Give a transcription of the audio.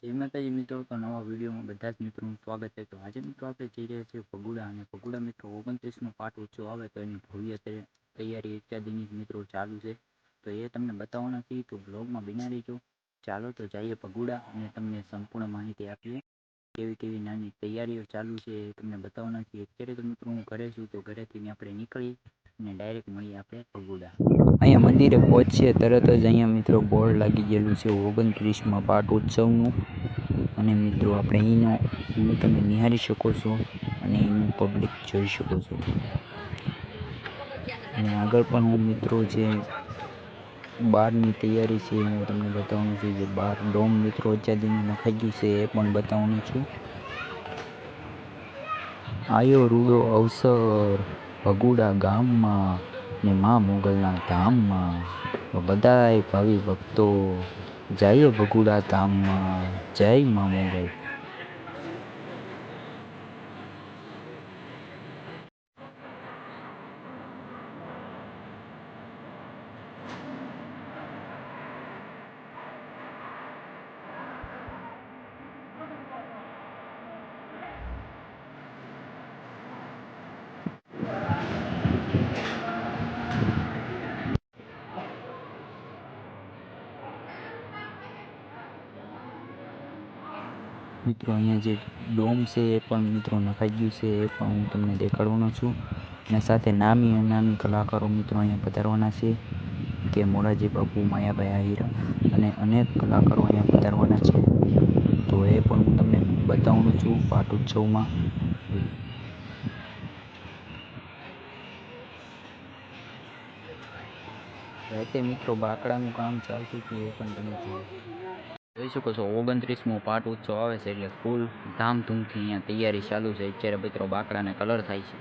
તો નવા વિડીયોમાં બધા જ મિત્રોનું સ્વાગત છે. તો આજે મિત્રો આપણે જઈ રહ્યા છીએ ભગુડા અને ભગુડા મિત્રો ઓગણત્રીસનો પાઠ ઓછો આવે તો એની ભવ્ય તૈયારી ઇત્યાદિની મિત્રો ચાલુ છે. તો એ તમને બતાવવાના છીએ, તો બ્લોગમાં બિના રહીજો. ચાલો તો જઈએ ભગુડા અને તમને સંપૂર્ણ માહિતી આપીએ. કેવી કેવી નાની તૈયારીઓ ચાલુ છે એ તમને બતાવવાના છીએ. અત્યારે તો મિત્રો હું ઘરે છું, તો ઘરેથી આપણે નીકળી અહીંયા મંદિરે પહોંચીએ તરત જ અહીંયા મિત્રો બોર્ડ લાગી ગયેલું છે ઓગણત્રીસમાં પાટ ઉત્સવનું. અને મિત્રો આપણે અહીંનો તમે નિહાળી શકો છો અને એનું પબ્લિક જોઈ શકો છો. અને આગળ પણ હું મિત્રો જે બહારની તૈયારી છે હું તમને બતાવવાનું છું. જે બહાર ડોમ મિત્રો અત્યાર નખાઈ ગયું છે એ પણ બતાવવાનું છું. આયો રૂડો અવસર. ભગુડા ગામમાં ને મા મોગલના ધામમાં. બધાય ભાવિ ભક્તો જઈએ ભગુડા ધામમાં. જય મા મોગલ. મિત્રો, અહીંયા જે ડોમ છે એ પણ મિત્રો નખાઈ ગયું છે, એ પણ હું તમને દેખાડવાનો છું. અને સાથે નામી અનામી કલાકારો મિત્રો અહીંયા પધારવાના છે, કે મોરારજી બાપુ, માયાભાઈ આહિર અને અનેક કલાકારો અહીંયા પધારવાના છે. તો એ પણ હું તમને બતાવવાનું છું પાટ ઉત્સવમાં. રાતે મિત્રો બાકડાનું કામ ચાલતું હતું, એ પણ તમે જોઈ શકો છો, ઓગણત્રીસમો પાટ ઉત્સવ આવે છે એટલે ફૂલ ધામધૂમથી અહીંયા તૈયારી ચાલુ છે. અત્યારે મિત્રો બાકડાને કલર થાય છે.